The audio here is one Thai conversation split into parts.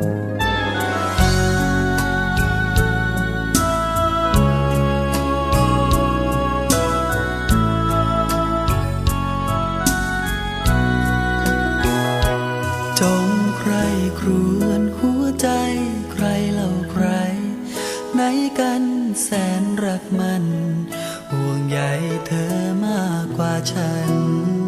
จงใครครวนหัวใจใครเล่าใคร ไหนกันแสนรักมัน ห่วงใยเธอมากกว่าฉัน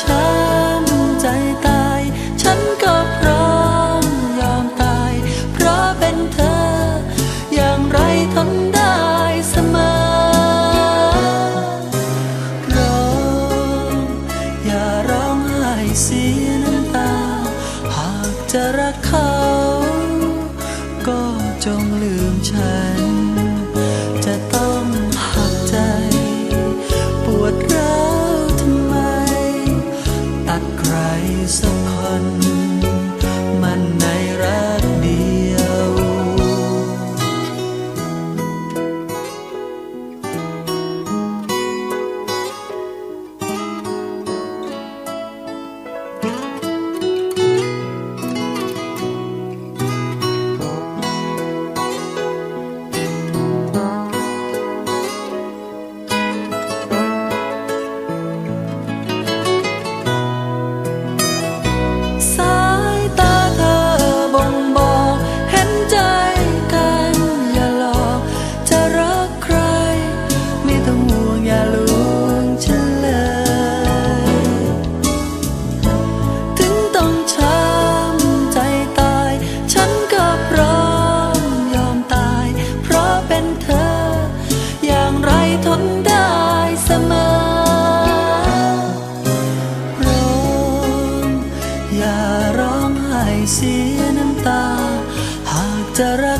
ช้ำใจตาย ฉันก็พร้อมยอมตาย เพราะเป็นเธอ อย่างไรทนได้เสมอร้องอย่าร้องไห้เสียน้ำตา หากจะรักเขา ก็จงลืมฉัน cara